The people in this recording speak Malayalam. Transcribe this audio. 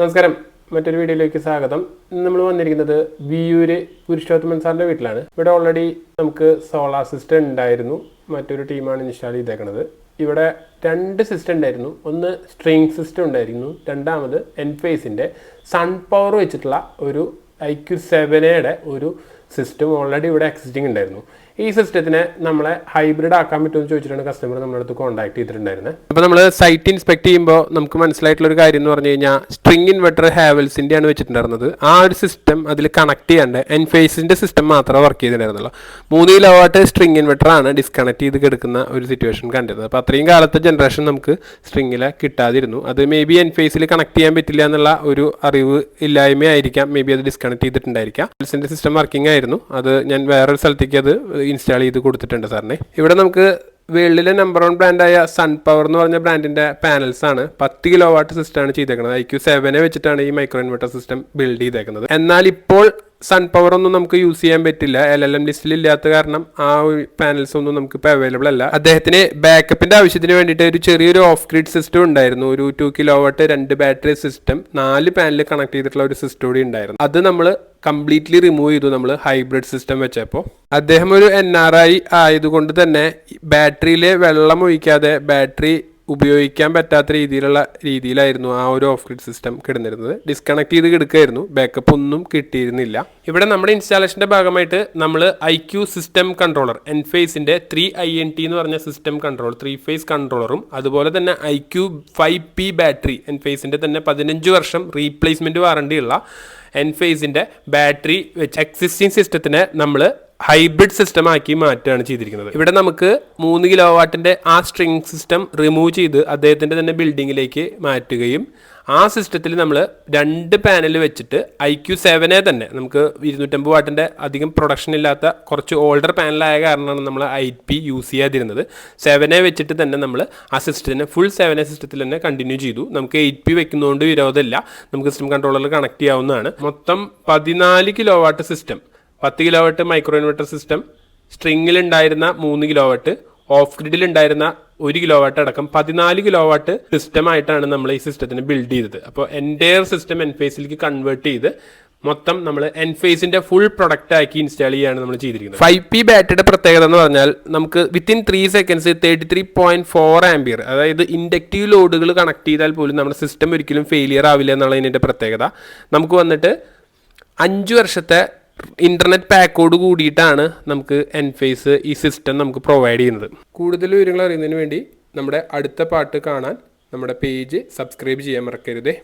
നമസ്കാരം. മറ്റൊരു വീഡിയോയിലേക്ക് സ്വാഗതം. നമ്മൾ വന്നിരിക്കുന്നത് വിയൂര് പുരുഷോത്തമൻ സാറിന്റെ വീട്ടിലാണ്. ഇവിടെ ഓൾറെഡി നമുക്ക് സോളാർ സിസ്റ്റം ഉണ്ടായിരുന്നു. മറ്റൊരു ടീമാണ് ഇൻസ്റ്റാൾ ചെയ്തേക്കുന്നത് ഇവിടെ രണ്ട് സിസ്റ്റം ഉണ്ടായിരുന്നു. ഒന്ന് സ്ട്രിങ് സിസ്റ്റം ഉണ്ടായിരുന്നു. രണ്ടാമത് എൻഫേസിന്റെ സൺ പവർ വെച്ചിട്ടുള്ള ഒരു ഐ ക്യു സെവനയുടെ ഒരു സിസ്റ്റം ഓൾറെഡി ഇവിടെ എക്സിസ്റ്റിംഗ് ഉണ്ടായിരുന്നു. ഈ സിസ്റ്റത്തിനെ നമ്മളെ ഹൈബ്രിഡ് ആക്കാൻ പറ്റുമെന്ന് ചോദിച്ചിട്ടാണ് കസ്റ്റമർ നമ്മുടെ അടുത്ത് കോൺടാക്ട് ചെയ്തിട്ടുണ്ടായിരുന്നത് അപ്പോൾ നമ്മൾ സൈറ്റ് ഇൻസ്പെക്ട് ചെയ്യുമ്പോൾ നമുക്ക് മനസ്സിലായിട്ടുള്ള ഒരു കാര്യം എന്ന് പറഞ്ഞു കഴിഞ്ഞാൽ സ്ട്രിങ് ഇൻവെർട്ടർ ഹാവൽസിന്റെ ആണ് വെച്ചിട്ടുണ്ടായിരുന്നത്. ആ ഒരു സിസ്റ്റം അതിൽ കണക്ട് ചെയ്യാണ്ട് എൻഫേസിന്റെ സിസ്റ്റം മാത്രമേ വർക്ക് ചെയ്തിട്ടുണ്ടായിരുന്നുള്ളൂ. മൂന്ന് കിലോ വാട്ട് സ്ട്രിങ് ഇൻവെർട്ടർ ആണ് ഡിസ്കണക്ട് ചെയ്ത് കിടക്കുന്ന ഒരു സിറ്റുവേഷൻ കണ്ടിരുന്നത്. അപ്പോൾ അത്രയും കാലത്തെ ജനറേഷൻ നമുക്ക് സ്ട്രിങ്ങിൽ കിട്ടാതിരുന്നു. അത് മേ ബി എൻഫേസിൽ കണക്ട് ചെയ്യാൻ പറ്റില്ല എന്നുള്ള ഒരു അറിവ് ഇല്ലായ്മയായിരിക്കാം. മേ ബി അത് ഡിസ്കണക്ട് ചെയ്തിട്ടുണ്ടായിരിക്കാം. സിസ്റ്റം വർക്കിംഗ് ആയിരുന്നു. അത് ഞാൻ വേറൊരു സ്ഥലത്തേക്ക് അത് ഇൻസ്റ്റാൾ ചെയ്ത് കൊടുത്തിട്ടുണ്ട് സാറിന്. ഇവിടെ നമുക്ക് വേൾഡിലെ നമ്പർ വൺ ബ്രാൻഡായ സൺ പവർ എന്ന് പറഞ്ഞ ബ്രാൻഡിന്റെ പാനൽസ് ആണ്. പത്ത് കിലോ വാട്ട് സിസ്റ്റമാണ് ചെയ്തേക്കുന്നത് ഐ ക്യു സെവനെ വെച്ചിട്ടാണ് ഈ മൈക്രോ ഇൻവെർട്ടർ സിസ്റ്റം ബിൽഡ് ചെയ്തേക്കുന്നത്. എന്നാൽ ഇപ്പോൾ സൺ പവർ ഒന്നും നമുക്ക് യൂസ് ചെയ്യാൻ പറ്റില്ല. എൽ എൽ എം ലിസ്റ്റിൽ ഇല്ലാത്ത കാരണം ആ പാനൽസ് ഒന്നും നമുക്ക് ഇപ്പോൾ അവൈലബിൾ അല്ല. അദ്ദേഹത്തിന് ബാക്കപ്പിന്റെ ആവശ്യത്തിന് വേണ്ടിയിട്ട് ഒരു ചെറിയൊരു ഓഫ് ഗ്രിഡ് സിസ്റ്റം ഉണ്ടായിരുന്നു. ഒരു ടു കിലോ വാട്ട് രണ്ട് ബാറ്ററി സിസ്റ്റം നാല് പാനൽ കണക്ട് ചെയ്തിട്ടുള്ള ഒരു സിസ്റ്റം കൂടി ഉണ്ടായിരുന്നു. അത് നമ്മൾ കംപ്ലീറ്റ്ലി റിമൂവ് ചെയ്തു. നമ്മൾ ഹൈബ്രിഡ് സിസ്റ്റം വെച്ചപ്പോൾ അദ്ദേഹം ഒരു എൻ ആർ ഐ ആയതുകൊണ്ട് തന്നെ ബാറ്ററിയിൽ വെള്ളം ഒഴിക്കാതെ ബാറ്ററി ഉപയോഗിക്കാൻ പറ്റാത്ത രീതിയിലുള്ള രീതിയിലായിരുന്നു ആ ഒരു ഓഫ് ഗ്രിഡ് സിസ്റ്റം കിടന്നിരുന്നത്. ഡിസ്കണക്ട് ചെയ്ത് കിടക്കുകയായിരുന്നു ബാക്കപ്പ് ഒന്നും കിട്ടിയിരുന്നില്ല. ഇവിടെ നമ്മുടെ ഇൻസ്റ്റാളേഷന്റെ ഭാഗമായിട്ട് നമ്മൾ ഐ ക്യു സിസ്റ്റം കൺട്രോളർ എൻഫേസിന്റെ ത്രീ ഐ എൻ ടി എന്ന് പറഞ്ഞ സിസ്റ്റം കൺട്രോൾ ത്രീ ഫേസ് കൺട്രോളറും അതുപോലെ തന്നെ I Q five P battery എൻഫേസിന്റെ തന്നെ പതിനഞ്ച് വർഷം റീപ്ലേസ്മെന്റ് വാറണ്ടിയുള്ള ഉള്ള എൻഫേസിന്റെ ബാറ്ററി വെച്ച് എക്സിസ്റ്റിംഗ് സിസ്റ്റത്തിനെ നമ്മൾ ഹൈബ്രിഡ് സിസ്റ്റം ആക്കി മാറ്റുകയാണ് ചെയ്തിരിക്കുന്നത്. ഇവിടെ നമുക്ക് മൂന്ന് കിലോ വാട്ടിന്റെ ആ സ്ട്രിങ് സിസ്റ്റം റിമൂവ് ചെയ്ത് അദ്ദേഹത്തിന്റെ തന്നെ ബിൽഡിങ്ങിലേക്ക് മാറ്റുകയും ആ സിസ്റ്റത്തിൽ നമ്മൾ രണ്ട് പാനൽ വെച്ചിട്ട് ഐ ക്യു സെവനെ തന്നെ നമുക്ക് ഇരുന്നൂറ്റമ്പത് വാട്ടിന്റെ അധികം പ്രൊഡക്ഷൻ ഇല്ലാത്ത കുറച്ച് ഓൾഡർ പാനലായ കാരണമാണ് നമ്മൾ ഐ പി യൂസ് ചെയ്യാതിരുന്നത്. സെവനെ വെച്ചിട്ട് തന്നെ നമ്മൾ ആ സിസ്റ്റത്തിനെ ഫുൾ സെവനെ സിസ്റ്റത്തിൽ തന്നെ കണ്ടിന്യൂ ചെയ്തു. നമുക്ക് എയ്റ്റ് പി വെക്കുന്നതുകൊണ്ട് വിരോധമില്ല. നമുക്ക് സിസ്റ്റം കൺട്രോളറിൽ കണക്ട് ചെയ്യാവുന്നതാണ്. മൊത്തം പതിനാല് കിലോ വാട്ട് സിസ്റ്റം പത്ത് kilo watt micro inverter system സ്ട്രിങ്ങിലുണ്ടായിരുന്ന മൂന്ന് കിലോ വട്ട് ഓഫ് ഗ്രിഡിൽ ഉണ്ടായിരുന്ന ഒരു കിലോ വാട്ട് അടക്കം പതിനാല് കിലോ വാട്ട് സിസ്റ്റം ആയിട്ടാണ് നമ്മൾ ഈ സിസ്റ്റത്തിന് ബിൽഡ് ചെയ്തത്. അപ്പോൾ എന്റയർ സിസ്റ്റം എൻ ഫേസിലേക്ക് കൺവേർട്ട് ചെയ്ത് മൊത്തം നമ്മൾ എൻ ഫേസിന്റെ ഫുൾ പ്രൊഡക്റ്റ് ആക്കി ഇൻസ്റ്റാൾ ചെയ്യാണ് നമ്മൾ ചെയ്തിരിക്കുന്നത്. ഫൈവ് പി ബാറ്ററിയുടെ പ്രത്യേകത എന്ന് പറഞ്ഞാൽ നമുക്ക് within three seconds thirty three point four ampere അതായത് ഇൻഡക്റ്റീവ് ലോഡുകൾ കണക്ട് ചെയ്താൽ പോലും നമ്മുടെ സിസ്റ്റം ഒരിക്കലും ഫെയിലിയർ ആവില്ല എന്നുള്ളതിന്റെ പ്രത്യേകത. നമുക്ക് വന്നിട്ട് അഞ്ച് വർഷത്തെ ഇന്റർനെറ്റ് പാക്കോട് കൂടിയിട്ടാണ് നമുക്ക് എൻഫേസ് ഈ സിസ്റ്റം നമുക്ക് പ്രൊവൈഡ് ചെയ്യുന്നത്. കൂടുതൽ വിവരങ്ങൾ അറിയുന്നതിന് വേണ്ടി നമ്മുടെ അടുത്ത പാട്ട് കാണാൻ നമ്മുടെ പേജ് സബ്സ്ക്രൈബ് ചെയ്യാൻ മറക്കരുതേ.